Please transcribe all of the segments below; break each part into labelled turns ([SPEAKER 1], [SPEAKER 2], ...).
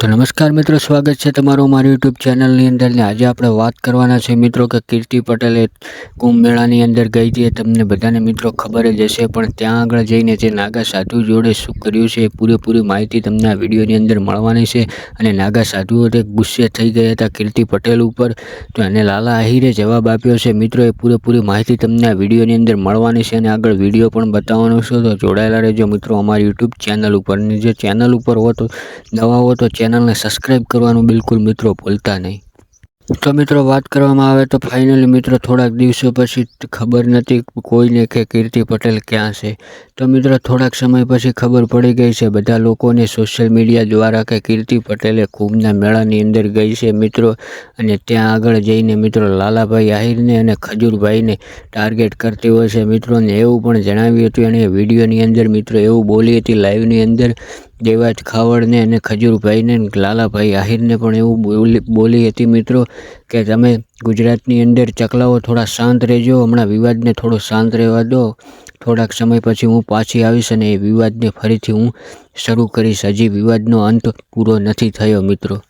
[SPEAKER 1] તો નમસ્કાર મિત્રો, સ્વાગત છે તમારું મારી યુટ્યુબ ચેનલની અંદર. ને આજે આપણે વાત કરવાના છે મિત્રો કે કીર્તિ પટેલે કુંભ મેળાની અંદર ગઈ હતી. તમને બધાને મિત્રો ખબર જ હશે, પણ ત્યાં આગળ જઈને જે નાગા સાધુ જોડે શું કર્યું છે એ પૂરેપૂરી માહિતી તમને આ વિડીયોની અંદર મળવાની છે. અને નાગા સાધુઓ તે ગુસ્સે થઈ ગયા હતા કીર્તિ પટેલ ઉપર. તો એને લાલા આહિરે જવાબ આપ્યો છે, મિત્રો, એ પૂરેપૂરી માહિતી તમને આ વિડીયોની અંદર મળવાની છે અને આગળ વીડિયો પણ બતાવવાનો છે. તો જોડાયેલા રહેજો મિત્રો અમારી યુટ્યુબ ચેનલ ઉપર. જે ચેનલ ઉપર હો તો નવા હો તો ચેનલને સબસ્ક્રાઈબ કરવાનું બિલકુલ મિત્રો ભૂલતા નહીં. તો મિત્રો વાત કરવામાં આવે તો ફાઇનલી મિત્રો થોડાક દિવસો પછી ખબર નથી કોઈને કે કીર્તિ પટેલ ક્યાં છે. તો મિત્રો થોડાક સમય પછી ખબર પડી ગઈ છે બધા લોકોને સોશિયલ મીડિયા દ્વારા કે કીર્તિ પટેલે કુંભના મેળાની અંદર ગઈ છે મિત્રો અને ત્યાં આગળ જઈને મિત્રો લાલાભાઈ આહિરને અને ખજૂરભાઈને ટાર્ગેટ કરતી હોય છે મિત્રોને એવું પણ જણાવ્યું હતું. એણે વિડીયોની અંદર મિત્રો એવું બોલી હતી લાઈવની અંદર દેવાજ ખાવડને અને ખજૂરભાઈને લાલાભાઈ આહિરને પણ એવું બોલી બોલી હતી મિત્રો કે તમે ગુજરાતની અંદર ચકલાઓ થોડા શાંત રહેજો, હમણાં વિવાદને થોડો શાંત રહેવા દો. થોડાક સમય પછી હું પાછી આવીશ અને એ વિવાદને ફરીથી હું શરૂ કરીશ. હજી વિવાદનો અંત પૂરો નથી થયો મિત્રો.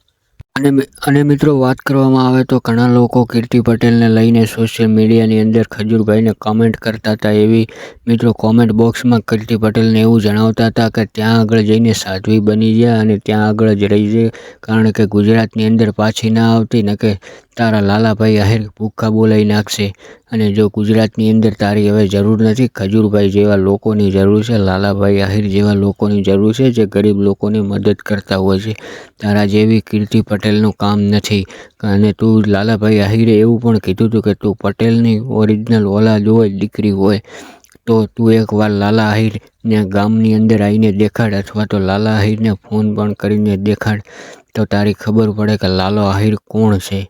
[SPEAKER 1] અને અને મિત્રો વાત કરવામાં આવે તો ઘણા લોકો કીર્તિ પટેલને લઈને સોશિયલ મીડિયાની અંદર ખજૂરભાઈને કોમેન્ટ કરતા હતા. એવી મિત્રો કોમેન્ટ બોક્સમાં કીર્તિ પટેલને એવું જણાવતા હતા કે ત્યાં આગળ જઈને સાધ્વી બની જાય અને ત્યાં આગળ જ રહી જાય કારણ કે ગુજરાતની અંદર પાછી ના આવતી, ને કે તારા લાલાભાઈ આહેર ભૂખા બોલાવી નાખશે. અને જો ગુજરાતની અંદર તારી હવે જરૂર નથી, ખજૂરભાઈ જેવા લોકોની જરૂર છે, લાલાભાઈ આહિર જેવા લોકોની જરૂર છે, જે ગરીબ લોકોની મદદ કરતા હોય છે. તારા જેવી કીર્તિ પટેલનું કામ નથી. અને તું લાલાભાઈ આહિરે એવું પણ કીધું હતું કે તું પટેલની ઓરિજિનલ ઓલાદ હોય, દીકરી હોય, તો તું એકવાર લાલા આહિરને ગામની અંદર આવીને દેખાડ અથવા તો લાલા આહિરને ફોન પણ કરીને દેખાડ. તો તારી ખબર પડે કે લાલો આહિર કોણ છે?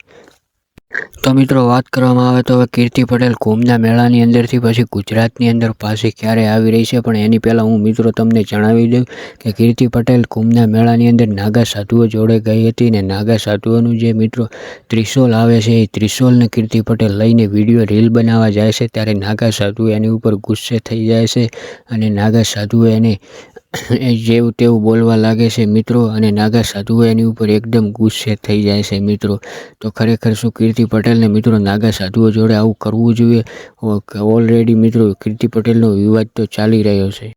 [SPEAKER 1] તો મિત્રો, વાત કરવામાં આવે તો હવે કીર્તિ પટેલ કુંભના મેળાની અંદરથી પછી ગુજરાતની અંદર પાછી ક્યારે આવી રહી છે? પણ એની પહેલાં હું મિત્રો તમને જણાવી દઉં કે કીર્તિ પટેલ કુંભના મેળાની અંદર નાગા સાધુઓ જોડે ગઈ હતી ને નાગા સાધુઓનું જે મિત્રો ત્રિશોલ આવે છે, એ ત્રિશોલને કીર્તિ પટેલ લઈને વીડિયો રીલ બનાવવા જાય છે. ત્યારે નાગા સાધુ એની ઉપર ગુસ્સે થઈ જાય છે અને નાગા સાધુઓ એને એ જેવું તેવું બોલવા લાગે છે મિત્રો અને નાગા સાધુઓ એની ઉપર એકદમ ગુસ્સે થઈ જાય છે મિત્રો. તો ખરેખર શું કીર્તિ પટેલને મિત્રો નાગા સાધુઓ જોડે આવું કરવું જોઈએ? ઓલરેડી મિત્રો કીર્તિ પટેલનો વિવાદ તો ચાલી રહ્યો છે.